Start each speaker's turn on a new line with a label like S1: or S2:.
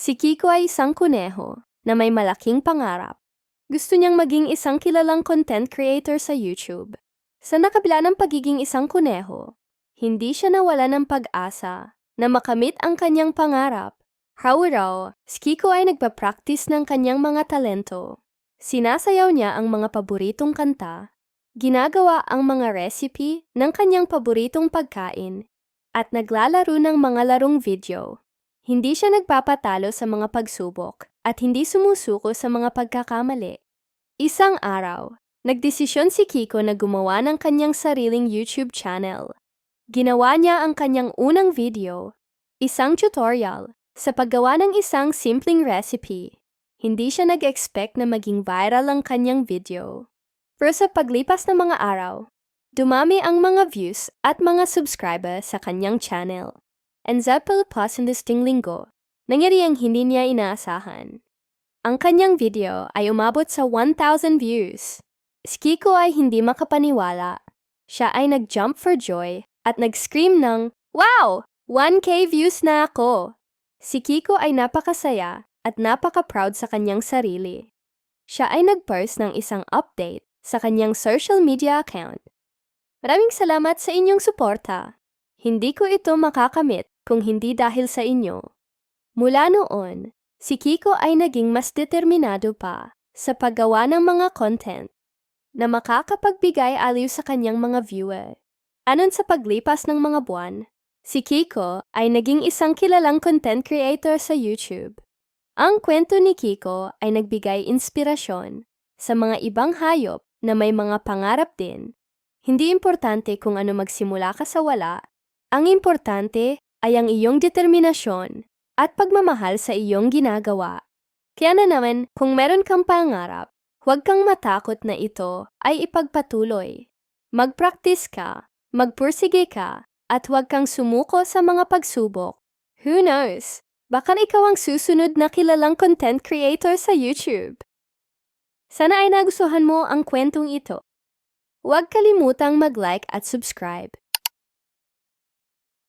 S1: Si Kiko ay isang kuneho na may malaking pangarap. Gusto niyang maging isang kilalang content creator sa YouTube. Sa nakabila ng pagiging isang kuneho, hindi siya nawala ng pag-asa na makamit ang kanyang pangarap. Araw-araw, si Kiko ay nagpa-practice ng kanyang mga talento. Sinasayaw niya ang mga paboritong kanta, ginagawa ang mga recipe ng kanyang paboritong pagkain, at naglalaro ng mga larong video. Hindi siya nagpapatalo sa mga pagsubok at hindi sumusuko sa mga pagkakamali. Isang araw, nagdesisyon si Kiko na gumawa ng kanyang sariling YouTube channel. Ginawa niya ang kanyang unang video, isang tutorial, sa paggawa ng isang simpleng recipe. Hindi siya nag-expect na maging viral ang kanyang video. Pero sa paglipas ng mga araw, dumami ang mga views at mga subscriber sa kanyang channel. And sa palipas ng disting linggo, nangyari ang hindi niya inaasahan. Ang kanyang video ay umabot sa 1,000 views. Si Kiko ay hindi makapaniwala. Siya ay nag-jump for joy at nag-scream ng, Wow! 1K views na ako! Si Kiko ay napakasaya at napaka-proud sa kanyang sarili. Siya ay nag-post ng isang update sa kanyang social media account. Maraming salamat sa inyong suporta. Hindi ko ito makakamit kung hindi dahil sa inyo. Mula noon, si Kiko ay naging mas determinado pa sa paggawa ng mga content na makakapagbigay aliw sa kanyang mga viewer. Anon sa paglipas ng mga buwan, si Kiko ay naging isang kilalang content creator sa YouTube. Ang kwento ni Kiko ay nagbigay inspirasyon sa mga ibang hayop na may mga pangarap din. Hindi importante kung ano magsimula ka sa wala, ang importante ay ang iyong determinasyon at pagmamahal sa iyong ginagawa. Kaya na naman, kung meron kang pangarap, huwag kang matakot na ito ay ipagpatuloy. Mag-practice ka, magpursige ka, at huwag kang sumuko sa mga pagsubok. Who knows? Baka ikaw ang susunod na kilalang content creator sa YouTube. Sana ay nagustuhan mo ang kwentong ito. Huwag kalimutang mag-like at subscribe.